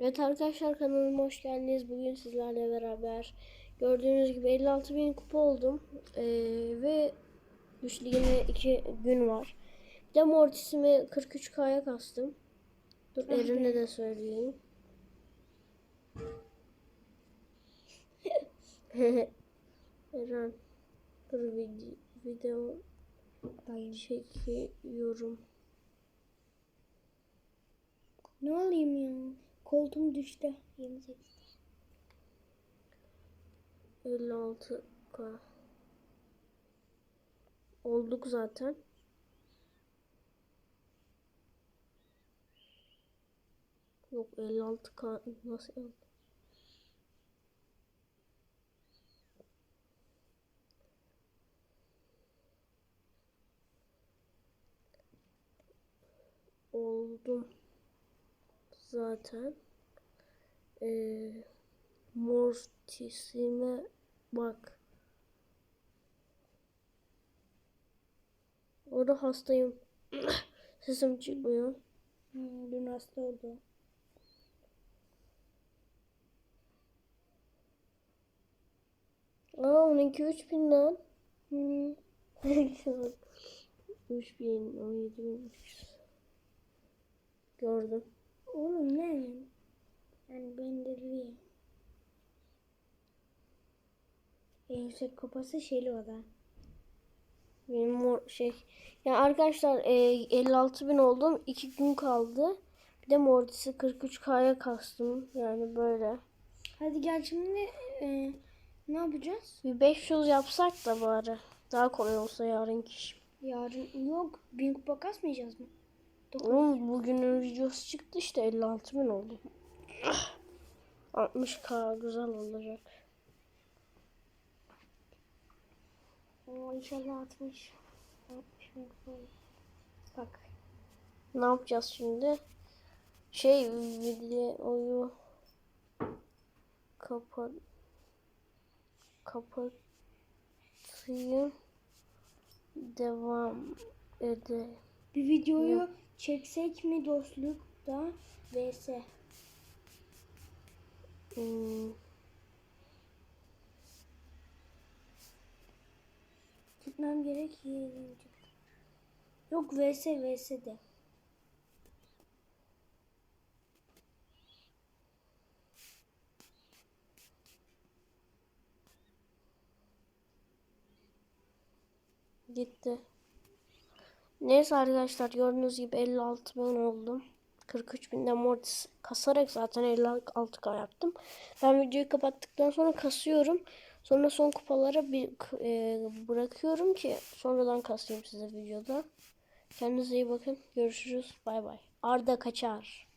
Evet arkadaşlar kanalıma hoş geldiniz. Bugün sizlerle beraber gördüğünüz gibi 56 bin kupa oldum. Ee, ve güç ligine 2 gün var. Bir de Mortis'imi 43k'ya kastım. Dur Ah Erin'e de söyleyeyim. Eren dur video, çekiyorum. Ne alayım ya? Koltuğum düştü. 28. 56k. Olduk zaten. Yok 56k nasıl oldu? Oldum zaten. Ee, Mortis'ime bak. Orada hastayım. Sesim çıkmıyor. Hmm, dün hasta oldu. Aa 12 3000 lan. Hmm. 3000 17300. Gördüm. Oğlum ne? Yani ben de değil. En yüksek kupası şeyli o da. Benim mor şey. Ya arkadaşlar e, 56 bin oldum. 2 gün kaldı. Bir de Mortis'i 43k'ya kastım. Yani böyle. Hadi gel şimdi e, ne yapacağız? Bir 500 yapsak da bari. Daha kolay olsa yarınki. Yarın yok. Bin kupa kasmayacağız mı? Oğlum bugünün videosu çıktı işte 56 bin oldu. 60k güzel olacak. Oo, inşallah 60. 60 bin kupa olur. Bak. Ne yapacağız şimdi? Şey videoyu kapat kapatayım. Devam edelim. Bir videoyu çeksek mi dostlukta vs. Hmm, Gitmem gerek yiyince. Yok vs vs de. gitti. Neyse arkadaşlar gördüğünüz gibi 56 bin oldum. 43 binden mortis kasarak zaten 56k yaptım. Ben videoyu kapattıktan sonra kasıyorum. Sonra son kupalara bir e, bırakıyorum ki sonradan kasayım size videoda. Kendinize iyi bakın. Görüşürüz. Bay bay. Arda kaçar.